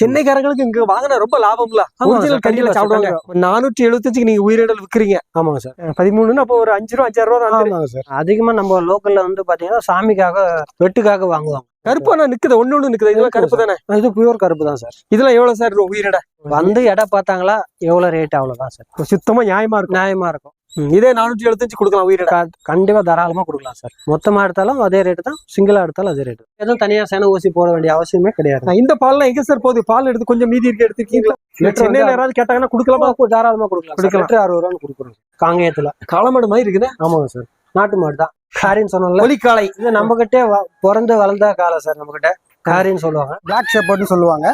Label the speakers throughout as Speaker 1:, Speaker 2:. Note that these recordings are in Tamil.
Speaker 1: சென்னைக்காரங்களுக்கு இங்க வாங்கினா ரொம்ப லாபம்ல. ஒரிஜினல் கறியில சாப்பிடுவாங்க. நானூற்றி எழுபத்தஞ்சுக்கு நீங்க உயிரிடல் விக்கிறீங்க.
Speaker 2: ஆமாங்க சார்.
Speaker 1: பதிமூணுன்னு அப்போ ஒரு அஞ்சு ரூபா அஞ்சாறு ரூபா.
Speaker 2: ஆமாங்க சார். அதிகமா நம்ம லோக்கல்ல வந்து பாத்தீங்கன்னா சாமிக்காக வெட்டுக்காக வாங்குவாங்க.
Speaker 1: கருப்பு ஆனா நிக்குது? ஒண்ணு ஒண்ணு நிக்குது? இதெல்லாம் கருப்பு தானே?
Speaker 2: இது பியூர் கருப்பு தான் சார்.
Speaker 1: இதெல்லாம் எவ்வளவு சார் உயிரிட?
Speaker 2: வந்து எடை பார்த்தாங்களா எவ்வளவு ரேட் அவ்வளவுதான் சார்.
Speaker 1: சுத்தமா நியாயமா இருக்கும்.
Speaker 2: நியாயமா இருக்கும்.
Speaker 1: இதே நானூற்றி எழுபத்தஞ்சு கொடுக்கலாம் உயிரிட
Speaker 2: க- கண்டிப்பா தாராளமா கொடுக்கலாம் சார் மொத்தமா எடுத்தாலும் அதே ரேட்டு தான். சிங்கிளா எடுத்தாலும் அதே ரேட்டு எதுவும் தனியா சென ஊசி போட வேண்டிய அவசியமே கிடையாது.
Speaker 1: இந்த பால்லாம் எங்க சார் போகுது? பால் எடுத்து கொஞ்சம் மீதி இருக்கு எடுத்துருக்கீங்களா சென்னையில யாராவது கேட்டாங்கன்னா கொடுக்கலாமா.
Speaker 2: கு- தாராளமா கொடுக்கலாம்
Speaker 1: கொடுக்கலாம்.
Speaker 2: அறுபது ரூபான்னு கொடுக்குறோம் காங்கேயத்துல.
Speaker 1: காலமாடு மாதிரி இருக்குது.
Speaker 2: ஆமாங்க சார் நாட்டு மாடு தான் காரின்னு சொன்னோம்ல.
Speaker 1: ஒலிக்காலை
Speaker 2: இது நம்ம கிட்டே பிறந்து வளர்ந்த காலம் சார் நம்ம கிட்ட காரின்னு சொல்லுவாங்க.
Speaker 3: பிளாக் ஷெப்பர்ட்னு சொல்லுவாங்க.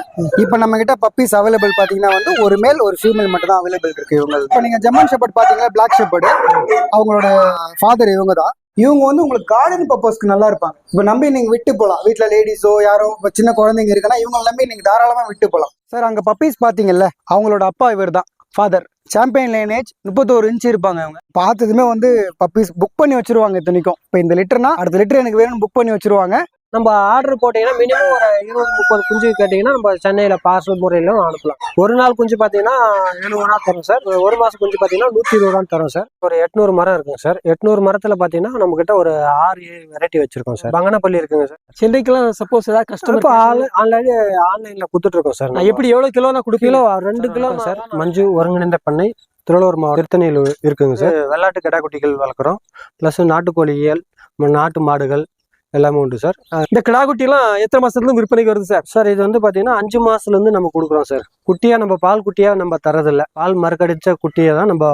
Speaker 3: இப்போ நம்ம கிட்ட பப்பீஸ் அவைலபிள் பாத்தீங்கன்னா வந்து ஒரு மேல் ஒரு ஃபீமேல் மட்டும் தான் அவைலபிள் இருக்கு இவங்க. இப்போ நீங்க ஜெர்மன் ஷெப்பர்ட் பாத்தீங்கன்னா பிளாக் ஷெப்பர்டு அவங்களோட ஃபாதர் இவங்க தான் இவங்க வந்து உங்களுக்கு கார்டன் பர்பஸ்க்கு நல்லா இருப்பாங்க. இப்போ நம்பி நீங்க விட்டு போகலாம் வீட்டில் லேடிஸோ யாரோ இப்ப சின்ன குழந்தைங்க இருக்குன்னா இவங்க நம்பி நீங்க தாராளமா விட்டு போகலாம் சார் அங்க பப்பீஸ் பாத்தீங்கல்ல அவங்களோட அப்பா இவர் தான் ஃபாதர் சாம்பியன் லைனேஜ் முப்பத்தோரு இன்ச்சு இருப்பாங்க அவங்க பார்த்ததுமே வந்து பப்பீஸ் புக் பண்ணி வச்சிருவாங்க இத்தனைக்கும். இப்போ இந்த லிட்டர்னா அடுத்த லிட்டர் எனக்கு வேணும்னு புக் பண்ணி வச்சிருவாங்க.
Speaker 2: நம்ம ஆர்டர் போட்டீங்கன்னா மினிமம் ஒரு இருபது முப்பது குஞ்சு கேட்டீங்கன்னா நம்ம சென்னையில பார்சல் முறையிலும் அனுப்பலாம். ஒரு நாள் குஞ்சு பார்த்தீங்கன்னா எழுபது ரூபா தரும் சார் ஒரு மாசம் குஞ்சு பார்த்தீங்கன்னா நூற்றி இருபது ரூபா தரும் சார் ஒரு எட்நூறு மரம் இருக்குங்க சார் எட்நூறு மரத்துல பார்த்தீங்கன்னா நம்ம கிட்ட ஒரு ஆறு ஏழு வெரைட்டி வச்சிருக்கோம் சார் பங்கனப்பள்ளி இருக்குங்க சார்
Speaker 1: சென்னைக்கெல்லாம் சப்போஸ் ஏதாவது கஸ்டமர்
Speaker 2: இப்போ ஆன்லைன் ஆன்லைன்ல கொடுத்துட்டு இருக்கோம் சார்
Speaker 1: நான் எப்படி எவ்வளவு கிலோ நான்
Speaker 2: கிலோ
Speaker 1: கொடுக்கல
Speaker 2: ரெண்டு கிலோ சார் மஞ்சு ஒருங்கிணைந்த பண்ணை திருவள்ளூர் மாவட்டம் திருத்தணியில் இருக்குங்க சார் வெள்ளாட்டு கிடாக்குட்டிகள் வளர்க்குறோம். ப்ளஸ் நாட்டுக்கோழி இயல் நாட்டு மாடுகள் எல்லாமே உண்டு சார்.
Speaker 1: இந்த கிடாக்குட்டி எத்தனை மாதத்துலேருந்து விற்பனைக்கு வருது சார்?
Speaker 2: சார் இது வந்து பார்த்தீங்கன்னா அஞ்சு மாதத்துலேருந்து நம்ம கொடுக்குறோம் சார். குட்டியாக நம்ம பால் குட்டியாக நம்ம தரதில்லை பால் மறுக்கடிச்ச குட்டியை தான் நம்ம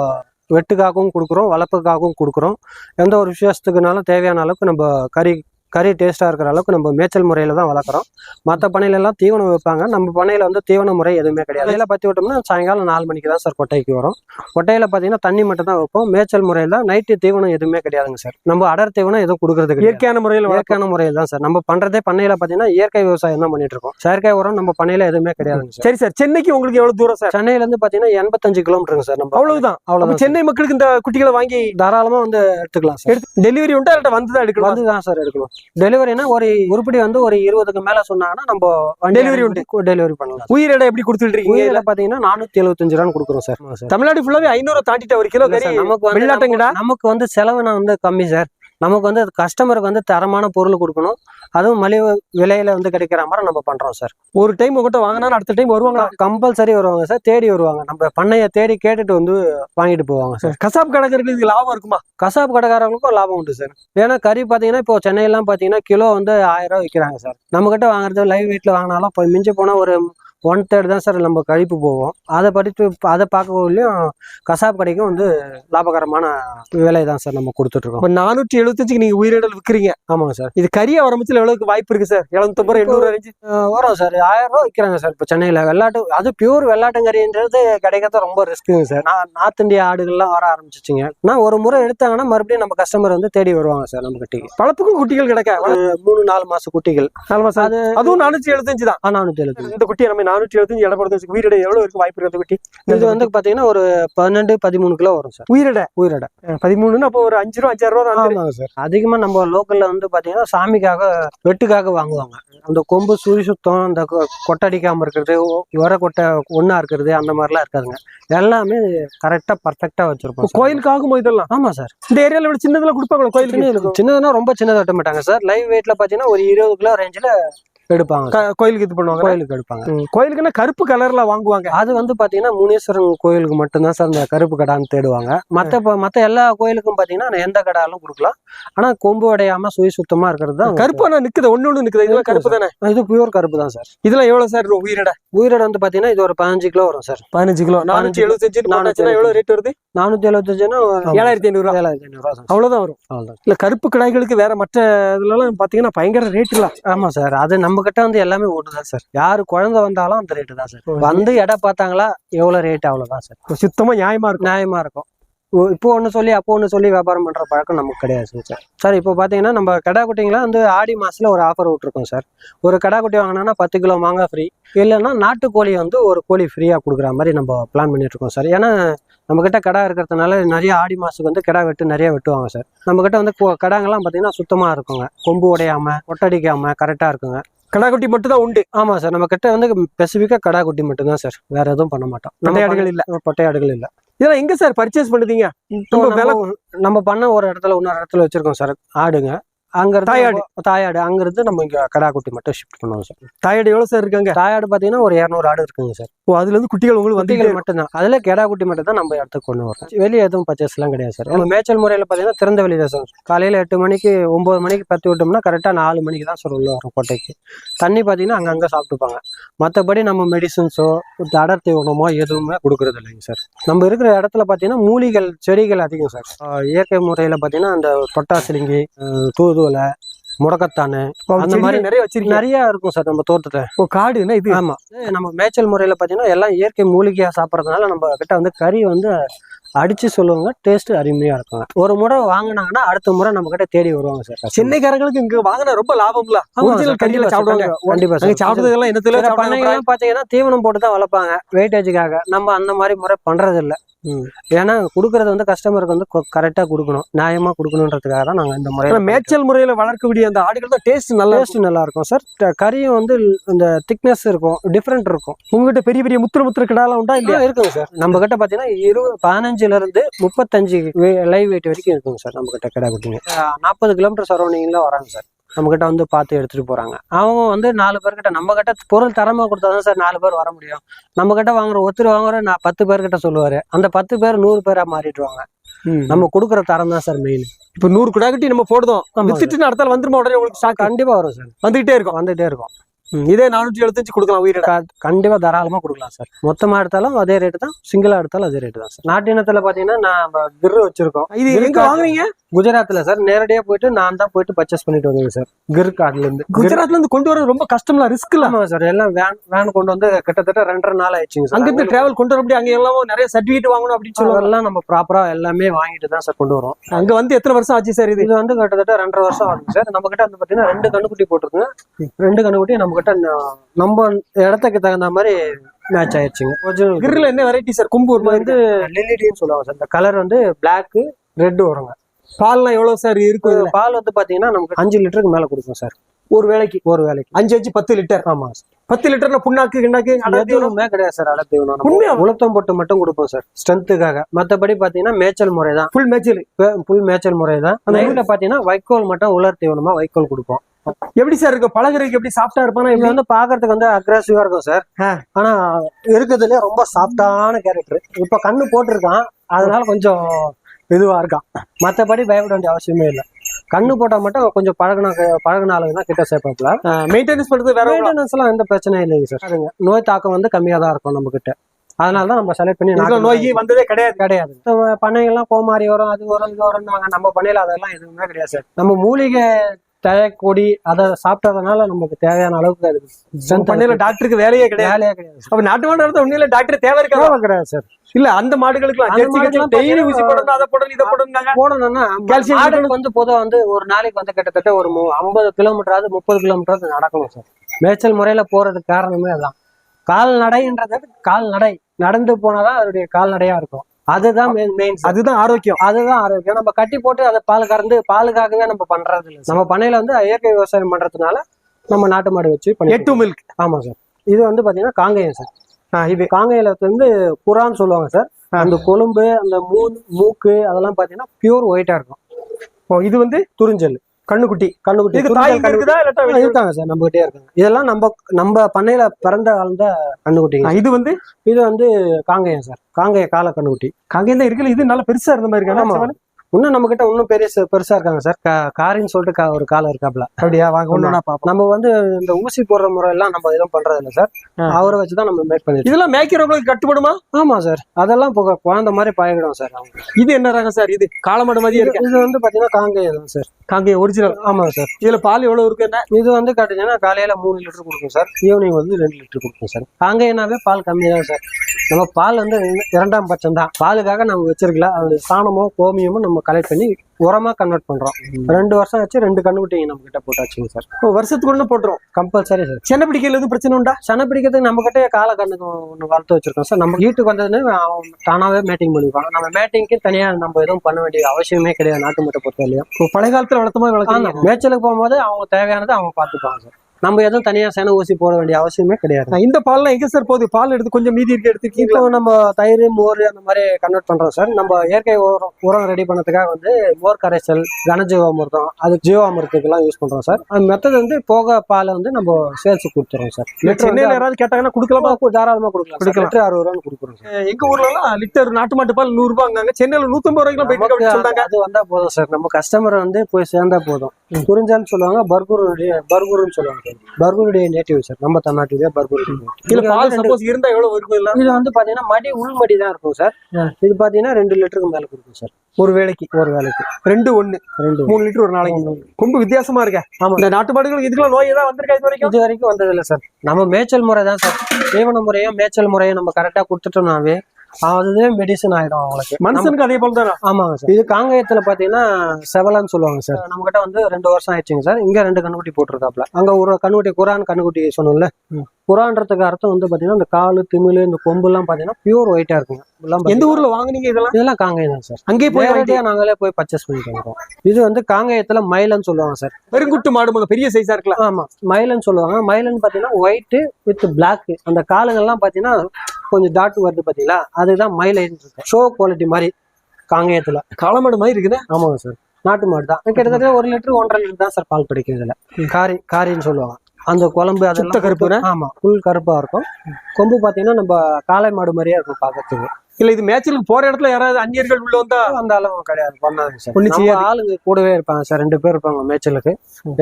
Speaker 2: வெட்டுக்காகவும் கொடுக்குறோம் வளர்ப்புக்காகவும் கொடுக்குறோம். எந்த ஒரு விசேஷத்துக்குனாலும் தேவையான அளவுக்கு நம்ம கறி கறி டேஸ்ட்டாக இருக்கிற அளவுக்கு நம்ம மேய்ச்சல் முறையில் தான் வளர்க்குறோம். மற்ற பண்ணையில எல்லாம் தீவனம் வைப்பாங்க. நம்ம பண்ணையில் வந்து தீவன முறை எதுவுமே கிடையாது. இதில் பற்றி விட்டோம்னா சாயங்காலம் நாலு மணிக்கு தான் சார் கொட்டைக்கு வரும். கொட்டையில் பார்த்தீங்கன்னா தண்ணி மட்டும் தான் வைப்போம். மேய்ச்சல் முறையில் நைட்டு தீவனம் எதுவுமே கிடையாதுங்க சார். நம்ம அடர் தீவனம் எதுவும் கொடுக்கறது கிடையாது.
Speaker 1: இயற்கையான முறையில்
Speaker 2: இயற்கையான முறையில் தான் சார். நம்ம பண்றதே பண்ணையில பாத்தீங்கன்னா இயற்கை விவசாயம் தான் பண்ணிட்டு இருக்கோம். செயற்கை உரம் நம்ம பண்ணையில எதுவுமே கிடையாதுங்க சார்.
Speaker 1: சரி சார் சென்னைக்கு உங்களுக்கு எவ்வளவு தூரம் சார்?
Speaker 2: சென்னையில இருந்து பாத்தீங்கன்னா எண்பத்தஞ்சு கிலோமீட்டருங்க சார் நம்ம
Speaker 1: அவ்வளவுதான்.
Speaker 2: அவ்வளவுதான்
Speaker 1: சென்னை மக்களுக்கு இந்த குட்டிகளை வாங்கி
Speaker 2: தாராளமா வந்து எடுத்துக்கலாம் சார்.
Speaker 1: டெலிவரி உண்டா இல்ல வந்து தான் எடுக்கலாம்
Speaker 2: வந்து தான் சார் எடுக்கணும். டெலிவரினா ஒரு உருப்படி வந்து ஒரு இருபதுக்கு மேல சொன்னாங்கன்னா நம்ம
Speaker 1: Delivery உண்டு.
Speaker 2: டெலிவரி பண்ணலாம்.
Speaker 1: உயிரிடை எப்படி கொடுத்துட்டு இருக்கீங்க?
Speaker 2: உயிரில பாத்தீங்கன்னா நானூத்தி எழுபத்தஞ்சு ரூபான்னு கொடுக்குறோம் சார்.
Speaker 1: தமிழ்நாடு ஃபுல்லாவே ஐநூறு தாண்டிட்ட ஒரு கிலோ
Speaker 2: நமக்கு வந்து
Speaker 1: வெள்ளாட்டங்கடா
Speaker 2: நமக்கு- நமக்கு வந்து செலவு வந்து கம்மி சார். நமக்கு வந்து கஸ்டமருக்கு வந்து தரமான பொருள் கொடுக்கணும். அதுவும் மலிவு விலையில வந்து கிடைக்கிற மாதிரி நம்ம பண்றோம் சார்
Speaker 1: ஒரு டைம் உங்ககிட்ட வாங்கினா அடுத்த டைம் வருவாங்க.
Speaker 2: கம்பல்சரி வருவாங்க சார் தேடி வருவாங்க. நம்ம பண்ணைய தேடி கேட்டுட்டு வந்து வாங்கிட்டு போவாங்க சார்
Speaker 1: கசாப் கடைக்காரர்களுக்கு லாபம் இருக்குமா?
Speaker 2: கசாப்பு கடைக்காரங்களுக்கும் லாபம் உண்டு சார் ஏன்னா கறி பார்த்தீங்கன்னா இப்போ சென்னையெல்லாம் பார்த்தீங்கன்னா கிலோ வந்து ஆயிரம் ரூபாய் விற்கிறாங்க சார் நம்ம கிட்ட வாங்குறது லைவ் வெயிட்ல வாங்கினாலும் இப்போ மிஞ்சி போனால் ஒரு ஒன் தேர்ட் தான் சார் நம்ம கழிப்பு போவோம் அதை படித்து அதை பார்க்கறதுலையும் கசாப்பு கடைக்கும் வந்து லாபகரமான விலை தான் சார் நம்ம கொடுத்துட்ருக்கோம்
Speaker 1: இப்ப நானூற்றி எழுபத்தஞ்சுக்கு நீங்க உயிரிடல் விக்கிறீங்க.
Speaker 2: ஆமாங்க சார்
Speaker 1: இது கறியா வரம்பத்துல எவ்வளவுக்கு வாய்ப்பு இருக்கு சார் எழுநூத்தம்பது ரூபா எண்ணூறு ரேஞ்சு
Speaker 2: அஹ் வரும் சார் ஆயிரம் ரூபா விற்கிறாங்க சார் இப்போ சென்னையில். வெள்ளாட்டு அது பியூர் வெள்ளாட்டுங்கறின்றது கிடைக்கிறது ரொம்ப ரிஸ்க்குங்க சார் நான் நார்த் இந்தியா ஆடுகள்லாம் வர ஆரம்பிச்சிச்சுங்க. நான் ஒரு முறை எடுத்தாங்கன்னா மறுபடியும் நம்ம கஸ்டமர் வந்து தேடி வருவாங்க சார் நம்ம கிட்டே
Speaker 1: வளர்ப்புக்கும் குட்டிகள் கிடைக்க
Speaker 2: மூணு நாலு மாச குட்டிகள்.
Speaker 1: நாலு மாசம்.
Speaker 2: அது
Speaker 1: அதுவும் நானூற்றி எழுபத்தஞ்சு தான்.
Speaker 2: நானூத்தி எழுபது
Speaker 1: இந்த குட்டியை நம்ம நானூற்றி எழுபத்தஞ்சு இடம் பொறுத்து உயிரிடை எவ்வளவு இருக்கு வாய்ப்பு இருக்கு அந்த குட்டி?
Speaker 2: இது வந்து பாத்தீங்கன்னா ஒரு பன்னெண்டு பதிமூணு கிலோ வரும் சார்.
Speaker 1: உயிரிடை?
Speaker 2: உயிரிட.
Speaker 1: பதிமூணுன்னு அப்போ ஒரு அஞ்சு ரூபா அஞ்சாறு ரூபா.
Speaker 2: ஆமாங்க சார். அதிகமா நம்ம லோக்கல்ல வந்து பாத்தீங்கன்னா சாமிக்காக வெட்டுக்காக வாங்குவாங்க. அந்த கொம்பு சுழி சுத்தம் அந்த கொ- கொட்டடிக்காம இருக்கிறது உர கொட்டை ஒண்ணா இருக்கிறது அந்த மாதிரிலாம் இருக்காதுங்க. எல்லாமே கரெக்டா பர்ஃபெக்டா
Speaker 1: இப்போ
Speaker 2: வச்சிருப்போம் சார்.
Speaker 1: கோயிலுக்கு ஆகுமோ இதெல்லாம்?
Speaker 2: ஆமா சார்.
Speaker 1: இந்த ஏரியால இவ்வளவு சின்னதுல கொடுப்பாங்களா கோயிலுக்கு?
Speaker 2: சின்னது சின்னதுன்னா ரொம்ப சின்னதா வெட்ட மாட்டாங்க சார். லைவ் வெயிட்ல பாத்தீங்கன்னா ஒரு இருபது கிலோ ரேஞ்சில் எடுப்பாங்க
Speaker 1: கோயிலுக்கு இது பண்ணுவாங்க
Speaker 2: கோயிலுக்கு எடுப்பாங்க
Speaker 1: கோயிலுக்குன்னா கருப்பு கலர்ல வாங்குவாங்க.
Speaker 2: அது வந்து பாத்தீங்கன்னா முனீஸ்வரன் கோயிலுக்கு மட்டும்தான் சார் இந்த கருப்பு கடான்னு தேடுவாங்க. மத்த மத்த எல்லா கோயிலுக்கும் பாத்தீங்கன்னா எந்த கடாலும் கொடுக்கலாம். ஆனா கொம்பு உடையாம சுய சுத்தமா இருக்கிறது தான்
Speaker 1: கருப்பு ஆனா நிக்குது? ஒண்ணு ஒண்ணு நிக்குது? இதெல்லாம் கருப்பு தானே?
Speaker 2: இது பியூர் கருப்பு தான் சார்.
Speaker 1: இதெல்லாம் எவ்வளவு சார் உயிரிடை?
Speaker 2: உயிரோட வந்து பாத்தீங்கன்னா இது ஒரு பதினஞ்சு கிலோ வரும் சார்.
Speaker 1: பதினஞ்சு கிலோ. நானூற்றி எழுபத்தஞ்சு நானூற்றி எவ்வளவு ரேட் வருது?
Speaker 2: நானூத்தி எழுபத்தஞ்சுன்னா
Speaker 1: ஏழாயிரத்தி ஐநூறு ரூபா.
Speaker 2: ஏழாயிரத்தி ஐநூறு ரூபா
Speaker 1: அவ்வளவுதான் வரும். இல்ல கருப்பு கிடாய்களுக்கு வேற மற்ற இதுலலாம் பாத்தீங்கன்னா பயங்கர ரேட் இல்ல.
Speaker 2: ஆமா சார். அது நம்ம கிட்ட வந்து எல்லாமே ஒன்று தான் சார். யாரு குழந்தை வந்தாலும் அந்த ரேட்டு தான் சார். வந்து எடை பார்த்தாங்களா எவ்வளவு ரேட் அவ்வளவுதான் சார்.
Speaker 1: சுத்தமா நியாயமா இருக்கும்.
Speaker 2: நியாயமா இருக்கும். இப்போ ஒன்று சொல்லி அப்போ ஒன்று சொல்லி வியாபாரம் பண்ற பழக்கம் நமக்கு கிடையாது சார். சார் இப்போ பார்த்தீங்கன்னா நம்ம கடா குட்டிங்களா வந்து ஆடி மாசத்துல ஒரு ஆஃபர் விட்டுருக்கோம் சார். ஒரு கடா குட்டி வாங்கினோன்னா பத்து கிலோ மாங்காய் ஃப்ரீ இல்லைன்னா நாட்டுக்கோழி வந்து ஒரு கோழி ஃப்ரீயாக கொடுக்குற மாதிரி நம்ம பிளான் பண்ணிட்டு இருக்கோம் சார். ஏன்னா நம்ம கிட்ட கடா இருக்கிறதுனால நிறைய ஆடி மாசுக்கு வந்து கிடா வெட்டு நிறைய வெட்டுவாங்க சார். நம்ம கிட்ட வந்து கடாங்கெல்லாம் பார்த்தீங்கன்னா சுத்தமாக இருக்குங்க. கொம்பு உடையாம ஒட்டடிக்காம கரெக்டாக இருக்குங்க.
Speaker 1: கடாக்குட்டி மட்டும் தான் உண்டு.
Speaker 2: ஆமா சார். நம்ம கிட்ட வந்து ஸ்பெசிஃபிக்கா கடா குட்டி மட்டும்தான் சார். வேற எதுவும் பண்ண மாட்டோம்.
Speaker 1: பட்டையாடுகள் இல்ல.
Speaker 2: பட்டையாடுகள் இல்ல.
Speaker 1: இதெல்லாம் எங்க சார் பர்ச்சேஸ் நம்ம
Speaker 2: நம்ம பண்ண ஒரு இடத்துல இன்னொரு இடத்துல வச்சிருக்கோம் சார். ஆடுங்க. அங்க
Speaker 1: தாயாடு.
Speaker 2: தாயாடு. அங்க இருந்து நம்ம இங்க கடா குட்டி மட்டும் ஷிஃப்ட் பண்ணுவோம் சார்.
Speaker 1: தாயடு எவ்வளவு சார் இருக்காங்க?
Speaker 2: தாயாடு பாத்தீங்கன்னா ஒரு இரநூறு ஆடு இருக்குங்க சார்.
Speaker 1: ஓ அதுல இருந்து குட்டிகள் உங்களுக்கு வந்து
Speaker 2: குட்டிகள் மட்டும்தான். அதுல மட்டும் தான் நம்ம இடத்துக்கு கொண்டு வரோம். வெளியே எதுவும் பர்ச்சேஸ் எல்லாம் கிடையாது சார். நம்ம மேய்ச்சல் முறையில பாத்தீங்கன்னா திறந்த வெளியில சார். காலையில எட்டு மணிக்கு ஒன்பது மணிக்கு பத்து விட்டோம்னா கரெக்டா நாலு மணிக்கு தான் சார் உள்ள வரும் கொட்டைக்கு. தண்ணி பாத்தீங்கன்னா அங்கங்க சாப்பிட்டுப்பாங்க. மற்றபடி நம்ம மெடிசன்ஸோ அடர் தீவனமோ எதுவுமே கொடுக்கறது இல்லைங்க சார். நம்ம இருக்கிற இடத்துல பாத்தீங்கன்னா மூலிகள் செடிகள் அதிகம் சார். இயற்கை முறையில பாத்தீங்கன்னா அந்த தொட்டாசிலிங்கி ஆஹ் தூதுவலை முடக்கத்தானு அந்த மாதிரி
Speaker 1: நிறைய வச்சிருக்கீங்க.
Speaker 2: நிறைய இருக்கும் சார் நம்ம தோட்டத்துல.
Speaker 1: ஓ காடுன்னா இது?
Speaker 2: ஆமா. நம்ம மேய்ச்சல் முறையில பாத்தீங்கன்னா எல்லாம் இயற்கை மூலிகையா சாப்பிட்றதுனால நம்ம கிட்ட வந்து கறி வந்து அடிச்சு சொல்லுவாங்க டேஸ்ட் அருமையா இருக்குங்க ஒரு முறை வாங்கினாங்கன்னா அடுத்த முறை நம்ம கிட்ட தேடி வருவாங்க சார்.
Speaker 1: சென்னைக்காரங்களுக்கு இங்க வாங்கின ரொம்ப லாபம்ல.
Speaker 2: ஆமா
Speaker 1: ஒரிஜினல்
Speaker 2: சார்,
Speaker 1: கறியில
Speaker 2: கண்டிப்பா
Speaker 1: சாப்பிடுவாங்க.
Speaker 2: சார், கண்டிப்பா
Speaker 1: நாங்க
Speaker 2: சார்
Speaker 1: சாப்பிட்டதெல்லாம்
Speaker 2: தீவனம் போட்டு தான் வளர்ப்பாங்க. வெயிட்டேஜுக்காக நம்ம அந்த மாதிரி முறை பண்றது இல்ல. ஏன்னா கொடுக்கறது வந்து கஸ்டமருக்கு வந்து கரெக்டா கொடுக்கணும். நியாயமா கொடுக்கணுன்றதுக்காக தான் நாங்க இந்த முறையில
Speaker 1: மேய்ச்சல் முறையில வளர்க்கக்கூடிய அந்த ஆடுகள் தான் டேஸ்ட் நல்லா இருக்கும்.
Speaker 2: டேஸ்ட் நல்லா இருக்கும் சார். கறியும் வந்து இந்த திக்னஸ் இருக்கும் டிஃப்ரெண்ட் இருக்கும்.
Speaker 1: உங்ககிட்ட பெரிய பெரிய முத்திர முத்திர கிடாலாம் உண்டா இல்லையா?
Speaker 2: இருக்குங்க சார். நம்ம கிட்ட பாத்தீங்கன்னா இருபது பதினஞ்சுல இருந்து முப்பத்தஞ்சு லைவ் வெயிட் வரைக்கும் இருக்குங்க சார் நம்ம கிட்ட கடை குட்டிங்க. நாற்பது கிலோமீட்டர் சரௌண்டிங்ல வராங்க சார். நம்ம கிட்ட வந்து பார்த்து எடுத்துட்டு போறாங்க. அவங்க வந்து நாலு பேர்கிட்ட நம்ம கிட்ட பொருள் தரமா கொடுத்தாதான் சார் நாலு பேர் வர முடியும். நம்ம கிட்ட வாங்குற ஒருத்தர் வாங்குற நான் பத்து பேர்கிட்ட சொல்லுவாரு. அந்த பத்து பேர் நூறு பேரா மாறிடுவாங்க. நம்ம கொடுக்குற தரம் தான் சார் மெயின்
Speaker 1: இப்ப நூறு கிடாக்குட்டி நம்ம போடுதோம். வித்துட்டு அடுத்தால வந்துருமா உடனே உங்களுக்கு
Speaker 2: கண்டிப்பா வரும் சார்.
Speaker 1: வந்துகிட்டே இருக்கும்.
Speaker 2: வந்துட்டே இருக்கும்.
Speaker 1: இதே நானூற்றி எழுபத்தஞ்சு கொடுக்கலாம் உயிரிட
Speaker 2: க- கண்டிப்பா தாராளமா கொடுக்கலாம் சார். மொத்தமா எடுத்தாலும் அதே ரேட்டு தான் சிங்கிளா எடுத்தாலும் அதே ரேட்டு தான் சார். நாட்டினத்துல பாத்தீங்கன்னா நம்ம கிரு வச்சிருக்கோம்.
Speaker 1: இது எங்க? வாங்குறீங்க?
Speaker 2: குஜராத்ல சார் நேரடியா போயிட்டு நான் தான் போயிட்டு பர்ச்சேஸ் பண்ணிட்டு வந்தேங்க சார். கிர் கார்டுல இருந்து.
Speaker 1: குஜராத்ல இருந்து கொண்டு வர ரொம்ப கஷ்டம்ல ரிஸ்க்ல
Speaker 2: ஆமா சார் எல்லாம் வேன் வேன் கொண்டு வந்து கிட்டத்தட்ட ரெண்டரை நாள் ஆயிடுச்சுங்க சார்.
Speaker 1: அங்க இருந்து டிராவல் கொண்டு வர முடியும் அங்க எல்லாம் நிறைய சர்டிபிகேட் வாங்கணும் அப்படின்னு சொல்லுவாங்க.
Speaker 2: நம்ம ப்ராப்பரா எல்லாமே வாங்கிட்டு தான் சார் கொண்டு வரோம்.
Speaker 1: அங்க வந்து எத்தனை வருஷம் ஆச்சு சார் இது?
Speaker 2: இது வந்து கிட்டத்தட்ட ரெண்டரை வருஷம் ஆகுது சார். நம்ம கிட்ட வந்து பாத்தீங்கன்னா ரெண்டு கண்ணுக்குட்டி போட்டிருக்குங்க. ரெண்டு கண்ணுக்குட்டி நம்ம கிட்ட நம்ம இடத்துக்கு தகுந்த மாதிரி மேட்ச் ஆயிடுச்சுங்க. கொஞ்சம்
Speaker 1: கிரில் என்ன வெரைட்டி சார்? கொம்பு ஒரு
Speaker 2: இது
Speaker 1: மாதிரி
Speaker 2: வந்து லில்லிடின்னு சொல்லுவாங்க சார். இந்த கலர் வந்து பிளாக் ரெட் வருங்க.
Speaker 1: பால்லாம் எவ்வளவு சார் இருக்கும்?
Speaker 2: பால் வந்து பாத்தீங்கன்னா நமக்கு அஞ்சு லிட்டருக்கு மேல கொடுக்கும் சார்
Speaker 1: ஒரு வேளைக்கு.
Speaker 2: ஒரு வேலைக்கு
Speaker 1: அஞ்சு அஞ்சு பத்து லிட்டர்.
Speaker 2: ஆமா
Speaker 1: பத்து லிட்டர்ல புண்ணாக்கு கிண்ணாக்கு.
Speaker 2: எதுவுமே கிடையாது சார் அடை தீவனம்
Speaker 1: உண்மையா?
Speaker 2: உளுத்தம் போட்டு மட்டும் கொடுப்போம் சார் ஸ்ட்ரென்த்துக்காக மத்தபடி பாத்தீங்கன்னா மேய்ச்சல் முறை தான்.
Speaker 1: ஃபுல் மேட்சில்
Speaker 2: புல் மேய்ச்சல் முறை தான். அந்த வீட்டுல பாத்தீங்கன்னா வைக்கோல் மட்டும் உலர் தீவனமா வைக்கோல் கொடுப்போம்.
Speaker 1: எப்படி சார் இருக்கு? பழகுறதுக்கு எப்படி சாஃப்டா இருப்பானா?
Speaker 2: இது
Speaker 1: எப்படி?
Speaker 2: வந்து பாக்குறதுக்கு வந்து அக்ரெசிவா இருக்கும் சார். ஆனா இருக்கிறதுல ரொம்ப சாஃப்டான கேரக்டர் இப்ப கண்ணு போட்டிருக்கான். அதனால கொஞ்சம் இதுவா இருக்கான் மத்தபடி பயப்பட வேண்டிய அவசியமே இல்லை. கண்ணு போட்டா மட்டும் கொஞ்சம் பழகின பழகின ஆளுங்க தான் கிட்ட சேர்ப்பாப்ல
Speaker 1: மெயின்டெனன்ஸ் பண்றது வேற எவ்வளவு?
Speaker 2: மெயின்டெனன்ஸ் எல்லாம் எந்த பிரச்சனையும் இல்லைங்க சார். நோய் தாக்கம் வந்து கம்மியா தான் இருக்கும் நம்ம கிட்ட அதனால தான் நம்ம செலக்ட் பண்ணி
Speaker 1: நோய் வந்ததே கிடையாது.
Speaker 2: கிடையாது. பண்ணைகள்லாம் கோமாரி வரும் அது வரும் இது வரும்னாங்க நம்ம பண்ணையில அதெல்லாம் எதுவுமே கிடையாது சார். நம்ம மூலிகை தழைக்கொடி அதை சாப்பிட்டதுனால நமக்கு தேவையான அளவுக்கு
Speaker 1: நம்ம
Speaker 2: strength
Speaker 1: பண்ணையில
Speaker 2: இருக்கு.
Speaker 1: டாக்டருக்கு வேலையே கிடையாது.
Speaker 2: வேலையே கிடையாது.
Speaker 1: அப்ப நாட்டு மாடு வளர்த்த உண்மையில டாக்டர் தேவை இருக்கா?
Speaker 2: கிடையாது சார்
Speaker 1: இல்ல அந்த மாடுகளுக்கு டெய்லி ஊசி போடணும் அதை போடணும் இதை போடணும்னாங்க.
Speaker 2: போடணும்னா மாடுக்கு வந்து பொதுவா வந்து ஒரு நாளைக்கு வந்து கிட்டத்தட்ட ஒரு ஐம்பது கிலோமீட்டராது முப்பது கிலோமீட்டர் நடக்கணும் சார் மேய்ச்சல் முறையில போறதுக்கு காரணமே அதான் கால்நடைன்றது கால்நடை. நடந்து போனாதான் அதனுடைய கால்நடையா இருக்கும். அதுதான் மெயின்
Speaker 1: அதுதான் ஆரோக்கியம்.
Speaker 2: அதுதான் ஆரோக்கியம். நம்ம கட்டி போட்டு அதை பால் கறந்து பாலுக்காகவே நம்ம பண்றது இல்லை நம்ம பண்ணையில வந்து இயற்கை விவசாயம் பண்றதுனால நம்ம நாட்டு மாடு வச்சு
Speaker 1: எட்டு மில்க்
Speaker 2: ஆமா சார் இது வந்து பாத்தீங்கன்னா காங்கேயம் சார்
Speaker 1: இது.
Speaker 2: காங்கேயில வந்து புறான்னு சொல்லுவாங்க சார் அந்த கொழும்பு அந்த மூ மூக்கு அதெல்லாம் பாத்தீங்கன்னா பியூர் ஒயிட்டா இருக்கும்.
Speaker 1: இது வந்து
Speaker 2: துறிஞ்சல்
Speaker 1: கண்ணுக்குட்டி
Speaker 2: கண்ணுக்குட்டி இருக்காங்க சார் நம்ம கிட்டே இருக்காங்க. இதெல்லாம் நம்ம நம்ம பண்ணையில பிறந்த வளர்ந்த கண்ணுக்குட்டிங்க
Speaker 1: இது வந்து?
Speaker 2: இது வந்து காங்கேயம் சார் காங்கேய கால கண்ணுக்குட்டி
Speaker 1: அங்கே தான் இருக்குல்ல இது நல்லா பெருசா இருந்த மாதிரி
Speaker 2: ஆமா. இன்னும் நம்ம கிட்ட இன்னும் பெரிய பெருசா இருக்காங்க சார். காரின்னு சொல்லிட்டு ஒரு காலம் இருக்காப்ல
Speaker 1: அப்படியா? வாங்க ஒண்ணு பாப்போம்.
Speaker 2: நம்ம வந்து இந்த ஊசி போடுற முறை எல்லாம் நம்ம எதுவும் பண்றது இல்லை சார். அவரை வச்சுதான் நம்ம மேக் பண்ணிருக்கோம்
Speaker 1: இதெல்லாம் மேய்க்கிறவங்களுக்கு கட்டுப்படுமா?
Speaker 2: ஆமா சார். அதெல்லாம் இப்போ குழந்தை மாதிரி பழகிடும் சார்
Speaker 1: இது என்ன ரகம் சார்? இது காளமாடு மாதிரியே இருக்கு?
Speaker 2: இது வந்து பாத்தீங்கன்னா காங்கேயம் தான் சார்.
Speaker 1: காங்கே ஒரிஜினல்
Speaker 2: ஆமா சார்.
Speaker 1: இதுல பால் எவ்வளவு இருக்கு என்ன?
Speaker 2: இது வந்து காட்டுச்சுன்னா காலையில மூணு லிட்டர் கொடுக்கும் சார். ஈவினிங் வந்து ரெண்டு லிட்டர் கொடுக்கும் சார். காங்கேயனாவே பால் கம்மி தான் சார். நம்ம பால் வந்து இரண்டாம் பட்சம் தான் பாலுக்காக நம்ம வச்சிருக்கல. அது சாணமோ கோமியமோ நம்ம கலெக்ட் பண்ணி உரமா கன்வெர்ட் பண்றோம். ரெண்டு வருஷம் ஆச்சு ரெண்டு கண்ணுக்குட்டிங்க நம்ம கிட்ட போட்டாச்சுங்க சார்.
Speaker 1: ஓ, வருஷத்துக்கு ஒண்ணு போட்டுரும்.
Speaker 2: Compulsory sir.
Speaker 1: சென்னை பிடிக்கல எதுவும் பிரச்சனை உண்டா?
Speaker 2: சனை பிடிக்கிறதுக்கு நம்ம கிட்டே காலை கண்ணுக்கு ஒன்று வளர்த்து வச்சிருக்கோம் சார். நம்ம வீட்டுக்கு வந்ததுன்னு அவன் தானாவே மேட்டிங் பண்ணிப்பாங்க நம்ம மேட்டிங்க்கு தனியா நம்ம எதுவும் பண்ண வேண்டிய அவசியமே கிடையாது நாட்டு முட்டை பொறுத்தவரையும்
Speaker 1: இப்போ பழைய காலத்துல வளர்த்தமா வளர்த்தீங்க
Speaker 2: மேய்ச்சலுக்கு போகும்போது அவங்க தேவையானதை அவங்க பார்த்துப்பாங்க சார். நம்ம எதுவும் தனியா சென ஊசி போட வேண்டிய அவசியமே கிடையாது.
Speaker 1: இந்த பால்லாம் எங்க சார் போகுது? பால் எடுத்து கொஞ்சம் மீதி இருக்கு
Speaker 2: இப்போ நம்ம தயிர் மோர் அந்த மாதிரி கன்வெர்ட் பண்றோம் சார். நம்ம இயற்கை உரம் உரம் ரெடி பண்ணதுக்காக வந்து மோர் கரைசல் கனஜீவாமிர்தம் அது ஜீவாமிர்தத்துக்கெல்லாம் யூஸ் பண்றோம் சார். அந்த மெத்தட் வந்து போக பாலை வந்து நம்ம சேல்ஸ் கொடுத்துறோம் சார். லிட்டர்
Speaker 1: சென்னையில யாராவது கேட்டாங்கன்னா கொடுக்கலாமா?
Speaker 2: தாராளமா கொடுக்கலாம். லிட்டர் அறுபது ரூபான்னு கொடுக்குறோம் சார்.
Speaker 1: எங்க ஊர்ல எல்லாம் லிட்டர் நாட்டு மாட்டு பால் நூறு ரூபாங்க சென்னையில நூத்தம்பது ரூபாய்க்கு போயிட்டு அப்படின்னு சொல்றாங்க.
Speaker 2: அது வந்தா போதும் சார். நம்ம கஸ்டமர் வந்து போய் சேர்ந்தா போதும்.
Speaker 1: ம்.
Speaker 2: குறிஞ்சான்னு சொல்லுவாங்க பர்கூருடைய பர்கூர்னு சொல்லுவாங்க. பர்கூருடைய நேட்டிவ் சார் நம்ம தமிழ்நாட்டுடைய பர்கூர்
Speaker 1: இல்ல பால் சப்போஸ் இருந்தா எவ்வளவு இருக்கும் இல்ல
Speaker 2: இது வந்து பாத்தீங்கன்னா மடி உள் மடி தான் இருக்கும் சார். இது பாத்தீங்கன்னா ரெண்டு லிட்டருக்கு மேல கொடுக்கும் சார்
Speaker 1: ஒரு வேளைக்கு
Speaker 2: ஒரு வேலைக்கு.
Speaker 1: ரெண்டு ஒண்ணு.
Speaker 2: ரெண்டு
Speaker 1: மூணு லிட்டர் ஒரு நாளைக்கு. ரொம்ப வித்தியாசமா இருக்க.
Speaker 2: ஆமா.
Speaker 1: இந்த நாட்டு மாடுகளுக்கு இதுக்கெல்லாம் நோய் ஏதாவது வந்திருக்கா இது வரைக்கும்?
Speaker 2: இது வரைக்கும் வந்தது இல்லை சார் நம்ம மேய்ச்சல் முறை தான் சார் தீவன முறையும் மேய்ச்சல் முறையும் நம்ம கரெக்டா கொடுத்துட்டோம்னாவே அதுவே மெடிசன் ஆயிடும் அவங்களுக்கு.
Speaker 1: மனுஷனுக்கு அதே போல தானே
Speaker 2: ஆமாங்க சார். இது காங்கேயத்துல பாத்தீங்கன்னா செவலான்னு சொல்லுவாங்க சார். நம்ம கிட்ட வந்து ரெண்டு வருஷம் ஆயிடுச்சுங்க சார். இங்க ரெண்டு கண்ணுக்குட்டி போட்டிருக்காப்ல அங்க ஒரு கண்ணுக்குட்டி குரான் கண்ணுக்குட்டி சொன்னோம்ல. குரான்றதுக்கு அர்த்தம் வந்து பாத்தீங்கன்னா இந்த காலு திமிழ் இந்த கொம்பு எல்லாம் பாத்தீங்கன்னா பியூர் ஒயிட்டா இருக்குங்க.
Speaker 1: எந்த ஊர்ல வாங்குனீங்க இதெல்லாம்?
Speaker 2: இதெல்லாம் காங்கேயம் தான் சார்.
Speaker 1: அங்கேயே போய்?
Speaker 2: நேரடியா நாங்களே போய் பர்ச்சேஸ் பண்ணிட்டு வரோம் இது வந்து காங்கேயத்துல மயிலன்னு சொல்லுவாங்க சார்.
Speaker 1: பெருங்குட்டு மாடு பெரிய சைஸா இருக்கலாம்.
Speaker 2: ஆமா. மயிலன்னு சொல்லுவாங்க. மயிலன்னு பாத்தீங்கன்னா ஒயிட் வித் Black. அந்த காலுங்கள்லாம் பாத்தீங்கன்னா கொஞ்சம் டாட் வருது பாத்தீங்களா? அதுதான் இருக்கு ஷோ குவாலிட்டி மாதிரி காங்கேயத்துல.
Speaker 1: காளமாடு மாதிரி இருக்குது?
Speaker 2: ஆமாங்க சார் நாட்டு மாடு தான். கிட்டத்தட்ட ஒரு லிட்டர் ஒன்றரை லிட்டர் தான் சார் பால் பிடிக்கும் இதுல. காரி காரின்னு சொல்லுவாங்க. அந்த குழம்பு
Speaker 1: சுத்த
Speaker 2: அதெல்லாம்
Speaker 1: கருப்புனா?
Speaker 2: ஆமா. ஃபுல் கருப்பா இருக்கும். கொம்பு பாத்தீங்கன்னா நம்ம காளை மாடு மாதிரியே இருக்கும் பார்க்கறதுக்கு
Speaker 1: இல்ல இது மேட்சுக்கு போற இடத்துல யாராவது அந்நியர்கள் உள்ள வந்தா?
Speaker 2: அந்த அளவு கிடையாது. பண்ணாதுங்க சார் நம்ம. ஆளுங்க கூடவே இருப்பாங்க சார் ரெண்டு பேர் இருப்பாங்க மேய்ச்சலுக்கு.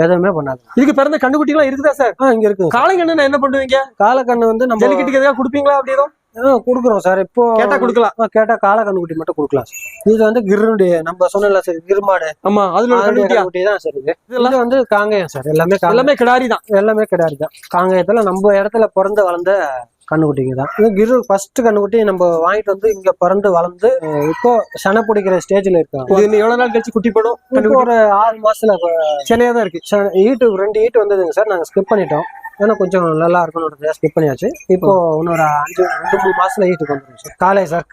Speaker 2: எதுவுமே பண்ணாது
Speaker 1: இதுக்கு பிறந்த கண்டுக்குட்டிலாம் இருக்குதா சார்
Speaker 2: ஆ இங்க இருக்கு
Speaker 1: காளைங்கன்னு என்ன பண்ணுவீங்க?
Speaker 2: காலக்கண்ணு வந்து நம்ம
Speaker 1: ஜல்லிக்கட்டுக்கு எதாவது கொடுப்பீங்களா அப்படி
Speaker 2: கொடுக்குறோம் சார். இப்போ
Speaker 1: கேட்டா கொடுக்கலாம்.
Speaker 2: கேட்டா காளை கண்ணுக்குட்டி மட்டும் கொடுக்கலாம் சார். இது வந்து கிருடைய நம்ம சொன்னல சார் கிருமாடு.
Speaker 1: ஆமா அதுல
Speaker 2: கண்ணுக்குட்டி தான் சார் இது.
Speaker 1: இதெல்லாம்?
Speaker 2: இது வந்து காங்கேயம் சார். எல்லாமே.
Speaker 1: எல்லாமே கிடாரி தான்.
Speaker 2: எல்லாமே கிடையாது தான். காங்கேயத்துல நம்ம இடத்துல பிறந்து வளர்ந்த கண்ணுக்குட்டிங்க தான் இது கிரு ஃபர்ஸ்ட் கண்ணுக்குட்டி நம்ம வாங்கிட்டு வந்து இங்க பிறந்து வளர்ந்து இப்போ சனை பிடிக்கிற ஸ்டேஜ்ல இருக்காங்க.
Speaker 1: இது எவ்வளவு நாள் கழிச்சு குட்டி போடும்?
Speaker 2: ஒரு ஆறு மாசத்துல
Speaker 1: சென்னையா தான் இருக்கு.
Speaker 2: ஈட்டு ரெண்டு ஈட்டு வந்ததுங்க சார் நாங்க ஸ்கிப் பண்ணிட்டோம். ஏன்னா கொஞ்சம் நல்லா இருக்கணும் ஸ்கிப் பண்ணியாச்சு. இப்போ இன்னொரு அஞ்சு ரெண்டு மூணு மாசத்துல ஈட்டுக்கு வந்துடும் சார் காலை சார்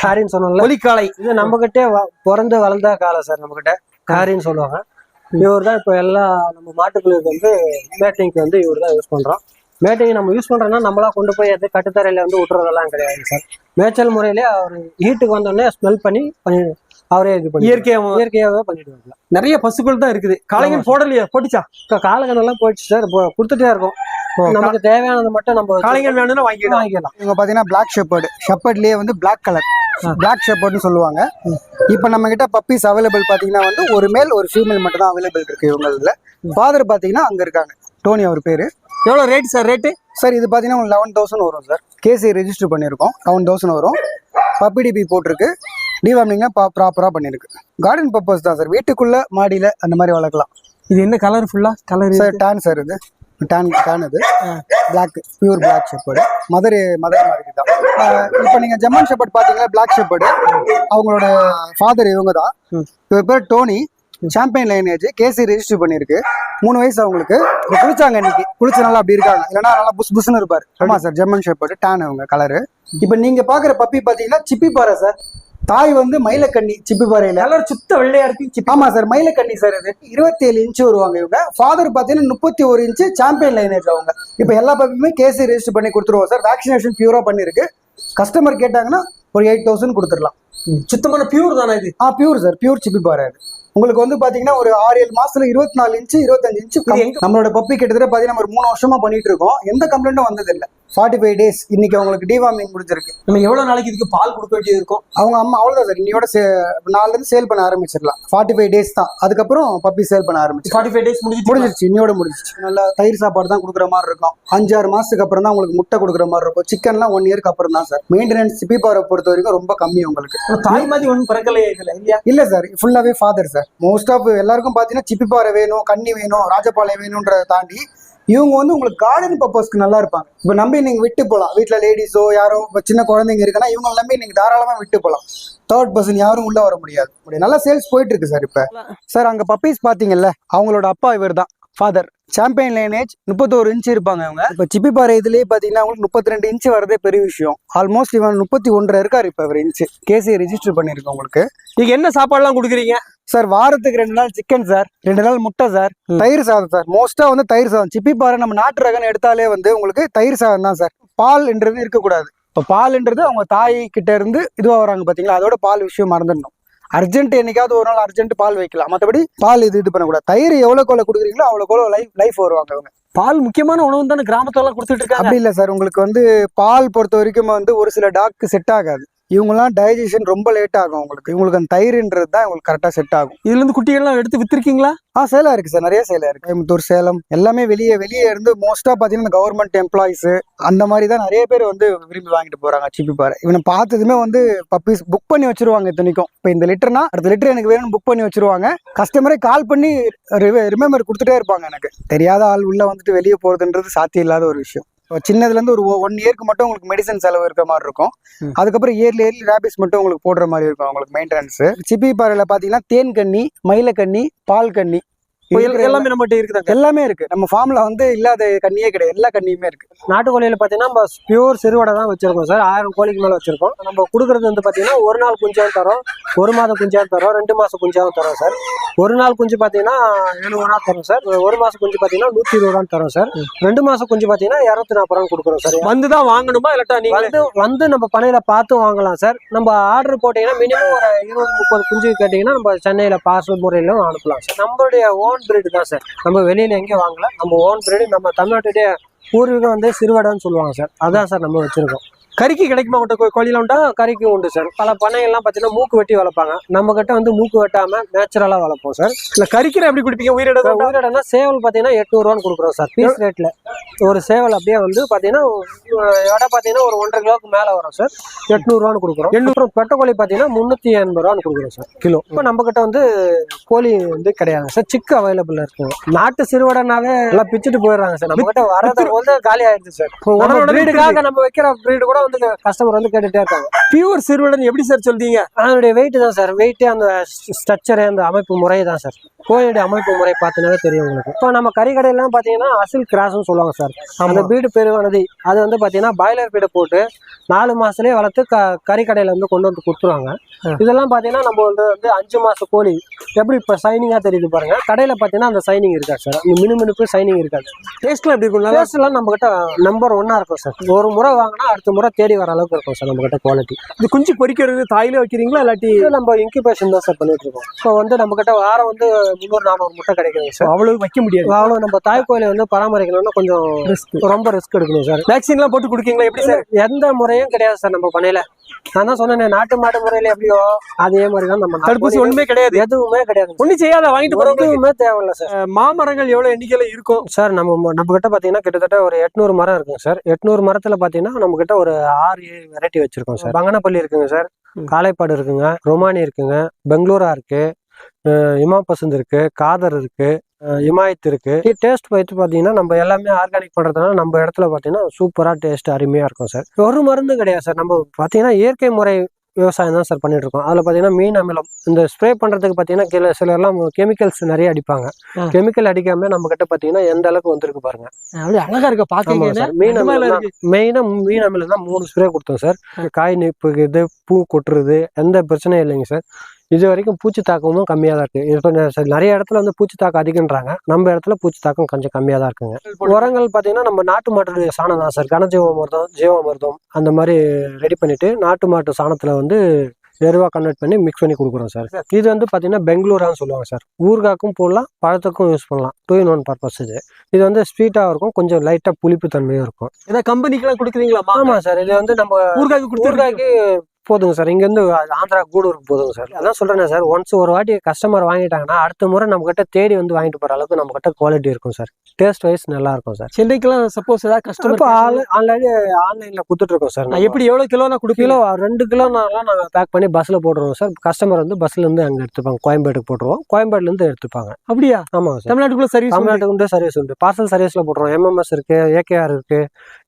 Speaker 2: காரின்னு சொன்னோம்ல.
Speaker 1: ஒலிக்காளை
Speaker 2: இது நம்ம கிட்டே பிறந்து வளர்ந்த காலை சார் நம்ம கிட்ட. காரின்னு சொல்லுவாங்க. இவர் தான் இப்போ எல்லா நம்ம மாட்டுக்குழுக்கு வந்து மேட்டிங்க்கு வந்து இவர் தான் யூஸ் பண்றோம். மேட்டிங் நம்ம யூஸ் பண்றோம்னா நம்மளா கொண்டு போய் அது கட்டுத்தரையில வந்து விட்டுறதெல்லாம் கிடையாது சார். மேய்ச்சல் முறையிலே அவர் ஹீட்டுக்கு வந்தோடனே ஸ்மெல் பண்ணி பண்ணி அவரே இது பண்ணி
Speaker 1: இயற்கையா
Speaker 2: இயற்கையாகவே பண்ணிடுவாங்க
Speaker 1: நிறைய பசுக்கள் தான் இருக்குது. காளைங்கன் போடலையா போட்டுச்சா?
Speaker 2: இப்போ காலகணெல்லாம் போயிடுச்சு சார். இப்போ கொடுத்துட்டே இருக்கோம். நமக்கு தேவையானது மட்டும் நம்ம
Speaker 1: காளைங்கன் வேணும்னா வாங்கிடலாம்.
Speaker 2: வாங்கிக்கலாம்
Speaker 3: இவங்க பாத்தீங்கன்னா பிளாக் ஷெப்பர்டு ஷெப்பர்ட்லயே வந்து பிளாக் கலர் பிளாக் ஷெப்பர்ட்னு சொல்லுவாங்க. இப்போ நம்ம கிட்ட பப்பீஸ் அவைலபிள் பாத்தீங்கன்னா வந்து ஒரு மேல் ஒரு ஃபீமேல் மட்டும் தான் அவைலபிள் இருக்கு இவங்களதுல ஃபாதர் பாத்தீங்கன்னா அங்க இருக்காங்க. டோனி அவர் பேரு.
Speaker 1: எவ்வளவு ரேட் சார் ரேட்டு
Speaker 3: சார் இது பார்த்தீங்கன்னா லெவன் தௌசண்ட் வரும் சார் கேசி ரெஜிஸ்டர் பண்ணியிருக்கோம். லெவன் தௌசண்ட் வரும். பப்பி டிபி போட்டிருக்கு. டிவார்மிங்லாம் பா ப்ராப்பராக பண்ணியிருக்கு. கார்டன் பர்பஸ் தான் சார் வீட்டுக்குள்ள மாடியில் அந்த மாதிரி வளர்க்கலாம்.
Speaker 1: இது என்ன கலர் ஃபுல்லா கலர்
Speaker 3: சார் டேன் சார் இது. டேன் டேன் இது. Black pure black shepherd mother mother மாதிரி தான். இப்போ நீங்கள் ஜெர்மன் ஷெப்பர்ட் பார்த்தீங்கன்னா பிளாக் ஷெப்பர்டு அவங்களோட ஃபாதர் இவங்க தான். இவர் பேர் Tony champion lineage KC register பண்ணியிருக்கு மூணு வயசு அவங்களுக்கு. குளிச்சாங்க இன்னைக்கு. குளிச்ச நல்லா அப்படி இருக்காங்க. இல்லைன்னா நல்லா புஸ் புஸ்னு இருப்பார். ஆமா சார் ஜெர்மன் ஷெப்பர்டு டேன் அவங்க கலரு இப்போ நீங்க பாக்குற பப்பி பாத்தீங்கன்னா சிப்பி பாறை சார் தாய் வந்து மயிலக்கண்ணி சிப்பி பாறையில.
Speaker 1: கலர் சுத்த வெள்ளையா இருக்கு.
Speaker 3: ஆமா சார் மயிலக்கண்ணி சார் இது இருபத்தி ஏழு இன்ச்சு வருவாங்க இவங்க. ஃபாதர் பாத்தீங்கன்னா முப்பத்தி ஒரு இன்ச்சு சாம்பியன் லைனேஜ் அவங்க. இப்போ எல்லா பப்பியுமே கேசி ரெஜிஸ்டர் பண்ணி கொடுத்துருவோம் சார் வேக்சினேஷன் பியூரா பண்ணிருக்கு. கஸ்டமர் கேட்டாங்கன்னா ஒரு எயிட் தௌசண்ட் கொடுத்துடலாம்.
Speaker 1: சுத்தமான பியூர் தானே இது?
Speaker 3: ஆ பியூர் சார் பியூர் சிப்பி பாறை அது. உங்களுக்கு வந்து பாத்தீங்கன்னா ஒரு ஆறு ஏழு மாசத்துல இருபத்தி நாலு இன்ச்சு இருபத்தஞ்சு இன்ச்சு நம்மளோட பப்பி கிட்டத்தட்ட பாத்தீங்கன்னா ஒரு மூணு வருஷமா பண்ணிட்டு இருக்கோம். எந்த கம்ப்ளைண்ட்டும் வந்தது இல்ல ஃபார்ட்டி ஃபைவ் டேஸ் இன்னைக்கு அவங்களுக்கு டிவார்மிங் முடிஞ்சிருக்கு.
Speaker 1: நம்ம எவ்வளவு நாளைக்கு இதுக்கு பால் கொடுக்க வேண்டியது இருக்கும்?
Speaker 3: அவங்க அம்மா அவ்வளவுதான் சார் இன்னையோட சே நாலுல இருந்து சேல் பண்ண ஆரம்பிச்சிடலாம். ஃபார்ட்டி ஃபைவ் டேஸ் தான். அதுக்கப்புறம் பப்பி சேல் பண்ண ஆரம்பிச்சு.
Speaker 1: ஃபார்ட்டி ஃபைவ் டேஸ் முடிஞ்சிட்டு
Speaker 3: முடிஞ்சிருச்சு. இன்னையோட முடிஞ்சிச்சு நல்லா தயிர் சாப்பாடு தான் கொடுக்குற மாதிரி இருக்கும். அஞ்சாறு மாசத்துக்கு அப்புறம் தான் உங்களுக்கு முட்டை கொடுக்குற மாதிரி இருக்கும். சிக்கன்லாம் ஒன் இயர்க்கு அப்புறம் தான் சார் மெயின்டெனன்ஸ் சிப்பி பாறை பொறுத்த வரைக்கும் ரொம்ப கம்மி உங்களுக்கு.
Speaker 1: தாய் மாதிரி ஒண்ணும் பிறக்கலையே இதுல? இல்லையா?
Speaker 3: இல்ல சார் ஃபுல்லாவே ஃபாதர் சார் மோஸ்ட் ஆஃப் எல்லாருக்கும் பாத்தீங்கன்னா சிப்பிப்பாறை வேணும் கன்னி வேணும் ராஜபாளையம் வேணும்ன்றதை தாண்டி இவங்க வந்து உங்களுக்கு கார்டன் பர்பஸ்க்கு நல்லா இருப்பாங்க. இப்போ நம்பி நீங்க விட்டு போகலாம் வீட்ல லேடிஸோ யாரோ சின்ன குழந்தைங்க இருக்குன்னா இவங்க நம்பி நீங்க தாராளமா விட்டு போகலாம் தேர்ட் பர்சன் யாரும் உள்ள வர முடியாது. நல்லா சேல்ஸ் போயிட்டு இருக்கு சார் இப்ப. சார் அங்க பப்பீஸ் பாத்தீங்கல்ல அவங்களோட அப்பா இவர் தான் ஃபாதர் சாம்பியன் லைனேஜ் முப்பத்தோரு இன்ச் இருப்பாங்க அவங்க இப்போ சிப்பிப்பாறை இதுலேயே பார்த்தீங்கன்னா உங்களுக்கு முப்பத்தி ரெண்டு இன்ச் வரதே பெரிய விஷயம். ஆல்மோஸ்ட் இவன் முப்பத்தி ஒன்றரை இருக்காரு இப்போ இவர் இன்ச்சு கேசி ரெஜிஸ்டர் பண்ணியிருக்கோம் உங்களுக்கு.
Speaker 1: நீங்க என்ன சாப்பாடுலாம் கொடுக்குறீங்க?
Speaker 3: சார் வாரத்துக்கு ரெண்டு நாள் சிக்கன் சார் ரெண்டு நாள் முட்டை சார். தயிர் சாதம் சார் மோஸ்டா வந்து தயிர் சாதம். சிப்பிப்பாறை நம்ம நாட்டு ரகன்னு எடுத்தாலே வந்து உங்களுக்கு தயிர் சாதம் தான் சார் பால்ன்றது இருக்கக்கூடாது. இப்போ பால்ன்றது அவங்க தாய் கிட்ட இருந்து இதுவா வராங்க பாத்தீங்களா? அதோட பால் விஷயம் மறந்துடணும். அர்ஜென்ட் என்னைக்காவது ஒரு நாள் அர்ஜென்ட் பால் வைக்கலாம். மற்றபடி பால் இது இது பண்ணக்கூடாது. தயிர் எவ்வளோ கோல கொடுக்குறீங்களோ அவ்வளோ கோல லைஃப் லைஃப் வருவாங்க அவங்க
Speaker 1: பால் முக்கியமான உணவு தானே கிராமத்துல எல்லாம் கொடுத்துட்டு இருக்காங்க?
Speaker 3: அப்படி இல்லை சார். உங்களுக்கு வந்து பால் பொறுத்த வரைக்கும் வந்து ஒரு சில டாக்கு செட் ஆகாது. இவங்கெல்லாம் டைஜஷன் ரொம்ப லேட் ஆகும் உங்களுக்கு இவங்களுக்கு அந்த தயிர்ன்றது தான் உங்களுக்கு கரெக்டாக செட் ஆகும்.
Speaker 1: இதுல இருந்து குட்டிகள்லாம் எடுத்து வித்திருக்கீங்களா?
Speaker 3: ஆ சேலம் இருக்கு சார் நிறைய சேலம் இருக்கு. கோயம்புத்தூர் சேலம். எல்லாமே வெளியே வெளியே இருந்து மோஸ்டா பாத்தீங்கன்னா கவர்மெண்ட் எம்ப்ளாயிஸ் அந்த மாதிரி தான் நிறைய பேர் வந்து விரும்பி வாங்கிட்டு போறாங்க. சிப்பி பாரு இவனை பார்த்ததுமே வந்து பப்பீஸ் புக் பண்ணி வச்சிருவாங்க இத்தனைக்கும். இப்போ இந்த லிட்டர்னா அடுத்த லிட்டர் எனக்கு வேணும்னு புக் பண்ணி வச்சிருவாங்க. கஸ்டமரே கால் பண்ணி ரிமெம்பர் கொடுத்துட்டே இருப்பாங்க எனக்கு. தெரியாத ஆள் உள்ள வந்துட்டு வெளியே போறதுன்றது சாத்தியம் இல்லாத ஒரு விஷயம். இப்போ சின்னதுல இருந்து ஒரு ஒன் இயர்க்கு மட்டும் உங்களுக்கு மெடிசன் செலவு இருக்கிற மாதிரி இருக்கும். அதுக்கப்புறம் இயர்லி இயர்லி ரேபிஸ் மட்டும் உங்களுக்கு போடுற மாதிரி இருக்கும் உங்களுக்கு மெயின்டெனன்ஸ் சிப்பி பாறையில பாத்தீங்கன்னா தேன் கண்ணி மயிலக்கண்ணி பால் கண்ணி
Speaker 1: எல்லாமே நம்மகிட்ட இருக்குதாங்க?
Speaker 3: எல்லாமே இருக்கு. நம்ம ஃபார்ம்ல வந்து இல்லாத கண்ணியே கிடையாது. எல்லா கண்ணியுமே இருக்கு.
Speaker 2: நாட்டுக்கோழியில பார்த்தீங்கன்னா நம்ம பியூர் சிறுவடை தான் வச்சிருக்கோம் சார் ஆயிரம் கோழிக்கு மேலே வச்சிருக்கோம். நம்ம கொடுக்குறது வந்து பார்த்தீங்கன்னா ஒரு நாள் குஞ்சாவும் தரோம் ஒரு மாதம் குஞ்சாவும் தரோம் ரெண்டு மாதம் குஞ்சாவும் தரோம் சார் ஒரு நாள் குஞ்சு பார்த்தீங்கன்னா எழுபது ரூபா தரோம் சார் ஒரு மாதம் குஞ்சு பார்த்தீங்கன்னா நூற்றி இருபது ரூபா தரோம் சார் ரெண்டு மாதம் குஞ்சு பார்த்தீங்கன்னா இரநூத்தி நாற்பது ரூபா கொடுக்குறோம் சார்
Speaker 1: வந்துதான் வாங்கணுமா இல்லாட்டா நீங்க
Speaker 2: வந்து வந்து நம்ம பண்ணையில பார்த்து வாங்கலாம் சார் நம்ம ஆர்டர் போட்டீங்கன்னா மினிமம் ஒரு இருபது முப்பது குஞ்சு கேட்டிங்கன்னா நம்ம சென்னையில் பார்சல் முறையிலும் அனுப்பலாம் சார் நம்மளுடைய ஓன் பிரீடு தான் சார் நம்ம வெளியில் எங்கேயும் வாங்கல. நம்ம ஓன் பிரீடு நம்ம தமிழ்நாட்டுடைய பூர்வீகம் வந்து சிறுவடைன்னு சொல்லுவாங்க சார் அதான் சார் நம்ம வச்சுருக்கோம்.
Speaker 1: கறிக்கு கிடைக்குமா உங்கள்கிட்ட கோழியில உண்டா?
Speaker 2: கறிக்கு உண்டு சார் பல பண்ணைகள்லாம் பார்த்தீங்கன்னா மூக்கு வெட்டி வளர்ப்பாங்க. நம்ம கிட்ட வந்து மூக்கு வெட்டாம நேச்சுரலா வளர்ப்போம் சார்
Speaker 1: இல்ல கறிக்கு எப்படி குடிப்பீங்க? உயிரிட
Speaker 2: உயிரிடம்னா சேவல் பார்த்தீங்கன்னா எட்நூறுவான்னு கொடுக்குறோம் சார் பீஸ் ரேட்ல ஒரு சேவல் அப்படியே வந்து பார்த்தீங்கன்னா எடை பார்த்தீங்கன்னா ஒரு ஒன்றரை கிலோவுக்கு மேலே வரும் சார் எட்நூறுவான்னு கொடுக்குறோம். எண்ணூறு பெட்டக்கோழி பார்த்தீங்கன்னா முந்நூற்றி எண்பது ரூபான்னு கொடுக்குறோம் சார் கிலோ. இப்போ நம்ம கிட்ட வந்து கோழி வந்து கிடையாது சார் சிக்கு அவைலபிள் இருக்குங்க நாட்டு சிறுவடனாவே எல்லாம் பிச்சுட்டு போயிடுறாங்க சார் நம்ம கிட்ட வரது வந்து காலி ஆயிடுது சார்
Speaker 1: உடனே
Speaker 2: பிரீடுக்காக நம்ம வைக்கிற பிரீடு கூட வந்து கஸ்டமர் வந்து கேட்டுட்டே இருக்காங்க.
Speaker 1: பியூர் சிறுவடன் எப்படி சார் சொல்றீங்க?
Speaker 2: அதனுடைய வெயிட் தான் சார் வெயிட்டே அந்த ஸ்ட்ரக்சரு அந்த அமைப்பு முறை தான் சார் கோழியுடைய அமைப்பு முறை பார்த்தீங்கன்னாவே தெரியும் உங்களுக்கு. இப்போ நம்ம கறி கடையிலாம் பார்த்தீங்கன்னா அசில் கிராஸ்னு சொல்லுவாங்க சார் அந்த பீடு பெருவானது அது வந்து பார்த்தீங்கன்னா பாய்லர் பீடை போட்டு நாலு மாசத்துலயே வளர்த்து க கறி கடையில வந்து கொண்டு வந்து கொடுத்துருவாங்க. இதெல்லாம் பார்த்தீங்கன்னா நம்ம வந்து வந்து அஞ்சு மாச கோழி எப்படி இப்போ சைனிங்காக தெரியுது பாருங்க. கடையில் பார்த்தீங்கன்னா அந்த சைனிங் இருக்காது சார் அந்த மினுமினுப்பு சைனிங் இருக்காது
Speaker 1: டேஸ்ட்லாம் எப்படி இருக்கும்
Speaker 2: டேஸ்ட்லாம் நம்ம கிட்ட நம்பர் ஒன்னா இருக்கும் சார் ஒரு முறை வாங்கினா அடுத்த முறை தேடி வர அளவுக்கு இருக்கும் சார் நம்ம கிட்ட குவாலிட்டி
Speaker 1: இது குஞ்சு பொரிக்கிறது தாயிலே வைக்கிறீங்களா இல்லாட்டி?
Speaker 2: நம்ம இன்குபேஷன் தான் சார் பண்ணிட்டு இருக்கோம். இப்போ வந்து நம்ம கிட்ட வாரம் வந்து முந்நூறு நானூறு முட்டை கிடைக்குது சார்.
Speaker 1: அவ்வளவு வைக்க முடியாது.
Speaker 2: அவ்வளோ நம்ம தாய் கோயிலை வந்து பராமரிக்கணும்னா கொஞ்சம் ரொம்ப ரிஸ்க் எடுக்கணும் சார்.
Speaker 1: வேக்சின்லாம் போட்டு கொடுக்கீங்களா எப்படி சார்?
Speaker 2: எந்த முறையும் கிடையாது சார் நம்ம பண்ணையில. நான் தான் சொன்னேன் நாட்டு மாட்டு முறையில எப்படியோ அதே மாதிரி தான் நம்ம
Speaker 1: தடுப்பூசி ஒண்ணுமே கிடையாது.
Speaker 2: எதுவுமே கிடையாது.
Speaker 1: ஒண்ணும் செய்யாத வாங்கிட்டு
Speaker 2: எதுவுமே தேவையில்ல சார்.
Speaker 1: மாமரங்கள் எவ்வளவு எண்ணிக்கையில இருக்கும்?
Speaker 2: சார் நம்ம நம்ம கிட்ட பாத்தீங்கன்னா கிட்டத்தட்ட ஒரு எட்நூறு மரம் இருக்குங்க சார். எட்நூறு மரத்துல பாத்தீங்கன்னா நம்ம கிட்ட ஒரு ஆறு ஏழு வெரைட்டி வச்சிருக்கோம் சார். பங்கனப்பள்ளி இருக்குங்க சார்.
Speaker 1: ம்.
Speaker 2: காளைப்பாடு இருக்குங்க ரொமானி இருக்குங்க பெங்களூரா இருக்கு இமா பசந்த் இருக்கு காதர் இருக்கு இமாயத் இருக்கு. டேஸ்ட் வைத்து பார்த்தீங்கன்னா நம்ம எல்லாமே ஆர்கானிக் பண்றதுனால நம்ம இடத்துல பார்த்தீங்கன்னா சூப்பரா டேஸ்ட் அருமையா இருக்கும் சார் ஒரு மருந்து கிடையாது சார் நம்ம பார்த்தீங்கன்னா இயற்கை முறை விவசாயம் தான் சார் பண்ணிட்டு இருக்கோம். அதில் பார்த்தீங்கன்னா மீன் அமிலம். இந்த ஸ்ப்ரே பண்றதுக்கு பார்த்தீங்கன்னா சில சிலர்லாம் கெமிக்கல்ஸ் நிறைய அடிப்பாங்க. கெமிக்கல் அடிக்காம நம்ம கிட்ட பார்த்தீங்கன்னா எந்த அளவுக்கு வந்திருக்கு பாருங்க.
Speaker 1: அப்படியே அழகா இருக்க பாக்க
Speaker 2: சார் மீன் அமிலம் தான். மெயினாக மீன் அமிலம் தான். மூணு ஸ்ப்ரே கொடுத்தோம் சார் காய் நிப்புக்குது பூ கொட்டுறது எந்த பிரச்சனையும் இல்லைங்க சார் இது வரைக்கும் பூச்சி தாக்கமும் கம்மியாக தான் இருக்குது இப்போ நிறைய இடத்துல வந்து பூச்சி தாக்கம் அதிகன்றாங்க. நம்ம இடத்துல பூச்சி தாக்கம் கொஞ்சம் கம்மியாக தான் இருக்குங்க. உரங்கள் பார்த்தீங்கன்னா நம்ம நாட்டு மாட்டுடைய சாணம் தான் சார். கனஜீவாமிர்தம் ஜீவாமிர்தம் அந்த மாதிரி ரெடி பண்ணிட்டு நாட்டு மாட்டு சாணத்தில் வந்து எருவா கன்வெர்ட் பண்ணி மிக்ஸ் பண்ணி கொடுக்குறோம் சார். இது வந்து பார்த்தீங்கன்னா பெங்களூரான்னு சொல்லுவாங்க சார். ஊறுகாக்கும் போடலாம் பழத்துக்கும் யூஸ் பண்ணலாம். டூ இன் ஒன் பர்பஸ் இது. இது வந்து ஸ்வீட்டாக இருக்கும் கொஞ்சம் லைட்டாக புளிப்பு தன்மையும் இருக்கும்.
Speaker 1: ஏதாவது கம்பெனிக்கெல்லாம் கொடுக்குறீங்களா
Speaker 2: ஆமா சார். இது வந்து நம்ம
Speaker 1: கொடுத்துருக்காங்க.
Speaker 2: ஊறுகாய்க்கு போதுங்க சார். இங்க இருந்து ஆந்திரா கூடூருக்கு போதுங்க சார். அதான் சொல்றேன் சார். ஒன்ஸ் ஒரு வாட்டி கஸ்டமர் வாங்கிட்டாங்கன்னா அடுத்த முறை நம்ம கிட்ட தேடி வந்து வாங்கிட்டு போற அளவுக்கு நம்ம கிட்ட குவாலிட்டி இருக்கும் சார். டேஸ்ட் வைஸ் நல்லா இருக்கும் சார்.
Speaker 1: சென்னைக்கெல்லாம் சப்போஸ் ஏதாவது
Speaker 2: இப்போ
Speaker 1: கஸ்டமர்
Speaker 2: ஆல்ரெடி ஆன்லைன்ல கொடுத்துட்டு இருக்கோம் சார்
Speaker 1: நான் எப்படி எவ்வளவு கிலோனா கொடுப்பீங்களோ
Speaker 2: கிலோ ரெண்டு கிலோனாலாம் நாங்கள் பேக் பண்ணி பஸ்ல போட்டுருவோம் சார். கஸ்டமர் வந்து பஸ்ல இருந்து அங்க எடுத்துப்பாங்க. கோயம்பேட்டுக்கு போட்டுருவோம். கோயம்பேடுல இருந்து எடுத்துப்பாங்க.
Speaker 1: அப்படியா?
Speaker 2: ஆமாங்க சார்.
Speaker 1: தமிழ்நாட்டுக்குள்ள சர்வீஸ்
Speaker 2: தமிழ்நாட்டுக்கு வந்து சர்வீஸ் உண்டு. பார்சல் சர்வீஸ்ல போட்டுருவோம். எம்எம்எஸ் இருக்கு ஏகேஆர் இருக்கு.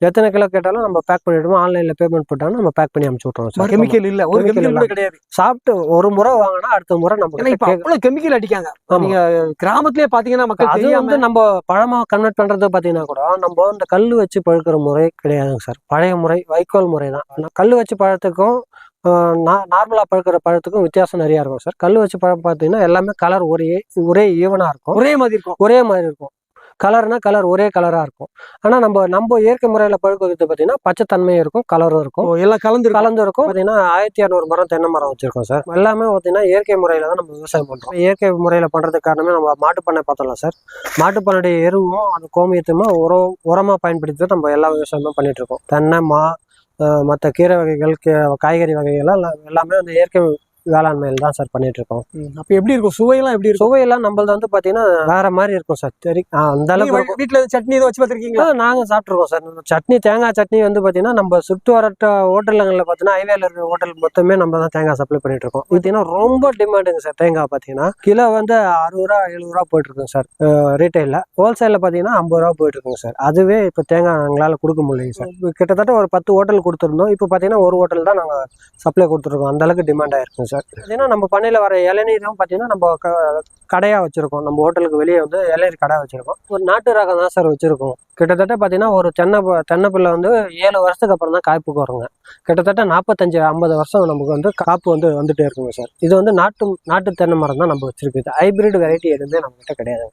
Speaker 2: எத்தனை கிலோ கேட்டாலும் நம்ம பேக் பண்ணிடுவோம். ஆன்லைன்ல பேமெண்ட் போட்டாலும் நம்ம பேக் பண்ணி அனுப்பிச்சு விட்ருவோம் சார்.
Speaker 1: கெமிக்கல் இல்ல. ஒரு கெமிக்கல் கூட. கிடையாது.
Speaker 2: சாப்பிட்டு ஒரு முறை வாங்கினா அடுத்த முறை நம்ம
Speaker 1: இப்ப அவ்வளவு கெமிக்கல் அடிக்காங்க. நீங்க கிராமத்திலே பாத்தீங்கன்னா மக்கள்
Speaker 2: அது வந்து நம்ம பழமா கன்வெர்ட் பண்றது பாத்தீங்கன்னா கூட நம்ம இந்த கல் வச்சு பழுக்கிற முறை கிடையாதுங்க சார். பழைய முறை வைக்கோல் முறை தான். கல் வச்சு பழத்துக்கும் நார்மலா பழுக்கிற பழத்துக்கும் வித்தியாசம் நிறைய இருக்கும் சார். கல் வச்சு பழம் பார்த்தீங்கன்னா எல்லாமே கலர் ஒரே ஒரே ஈவனா இருக்கும்.
Speaker 1: ஒரே மாதிரி இருக்கும்.
Speaker 2: ஒரே மாதிரி இருக்கும். கலர்னா கலர் ஒரே கலரா இருக்கும். ஆனா நம்ம நம்ம இயற்கை முறையில பழுக்கிறது பாத்தீங்கன்னா பச்சைத்தன்மையும் இருக்கும் கலரும் இருக்கும்.
Speaker 1: எல்லாம் கலந்து
Speaker 2: கலந்து இருக்கும் பார்த்தீங்கன்னா ஆயிரத்தி இரநூறு மரம் தென்னை மரம் வச்சிருக்கோம் சார். எல்லாமே பார்த்தீங்கன்னா இயற்கை முறையில தான் நம்ம விவசாயம் பண்றோம். இயற்கை முறையில பண்றதுக்கு காரணமே நம்ம மாட்டுப் பண்ணை பார்த்தோம்ல சார். மாட்டுப் பண்ணையுடைய எருவும் அந்த கோமியத்தையுமே உரம் உரமா பயன்படுத்தி தான் நம்ம எல்லா விவசாயமும் பண்ணிட்டு இருக்கோம் தென்னை மா மற்ற கீரை வகைகள் காய்கறி வகைகள் எல்லாம் எல்லாமே அந்த இயற்கை வேளாண்மையில் தான் சார் பண்ணிட்டு இருக்கோம்
Speaker 1: அப்ப எப்படி இருக்கும்? சுவையெல்லாம் எப்படி இருக்கும்?
Speaker 2: சுவையெல்லாம் நம்மளது வந்து பாத்தீங்கன்னா வேற மாதிரி இருக்கும் சார். சரி அந்த அளவுக்கு.
Speaker 1: வீட்டுல சட்னி எதுவும் வச்சு பாத்திருக்கீங்களா?
Speaker 2: ஆ, நாங்க சாப்பிட்ருக்கோம் சார். சட்னி தேங்காய் சட்னி வந்து பாத்தீங்கன்னா நம்ம சுற்று வரட்ட ஹோட்டலுங்களில் பார்த்தீங்கன்னா ஹைவேல இருக்கிற ஹோட்டல் மொத்தமே நம்ம தான் தேங்காய் சப்ளை பண்ணிட்டு இருக்கோம் பார்த்தீங்கன்னா ரொம்ப டிமாண்டுங்க சார் தேங்காய் பார்த்தீங்கன்னா கிலோ வந்து அறுபது ரூபா எழுபது ரூபா போயிட்டு இருக்குங்க சார் ரீட்டைலில் ஹோல்சேலில் பார்த்தீங்கன்னா ஐம்பது ரூபா போயிட்டு இருக்குங்க சார். அதுவே இப்போ தேங்காய் எங்களால் கொடுக்க முடியலைங்க சார். கிட்டத்தட்ட ஒரு பத்து ஹோட்டல் கொடுத்துருந்தோம். இப்போ பார்த்தீங்கன்னா ஒரு ஹோட்டல் தான் நாங்கள் சப்ளை கொடுத்துருக்கோம் அந்த அளவுக்கு டிமாண்ட் ஆயிருக்குங்க சார். பார்த்தீங்கன்னா நம்ம பண்ணையில் வர இளநீரும் பார்த்தீங்கன்னா நம்ம க- கடையாக வச்சுருக்கோம். நம்ம ஹோட்டலுக்கு வெளியே வந்து இளநீர் கடை வச்சுருக்கோம். ஒரு நாட்டு ரகம் தான் சார் வச்சுருக்கோம். கிட்டத்தட்ட பார்த்தீங்கன்னா ஒரு தென்னை ப- தென்னை பிள்ளை வந்து ஏழு வருஷத்துக்கு அப்புறம் தான் காய்ப்புக்கு வருங்க. கிட்டத்தட்ட நாற்பத்தஞ்சு ஐம்பது வருஷம் நமக்கு வந்து காப்பு வந்து வந்துட்டே இருக்குங்க சார். இது வந்து நாட்டு நாட்டு தென்னை மரம் தான் நம்ம வச்சுருக்குது ஹைபிரிட் வெரைட்டி எதுவுமே நம்மகிட்ட கிடையாது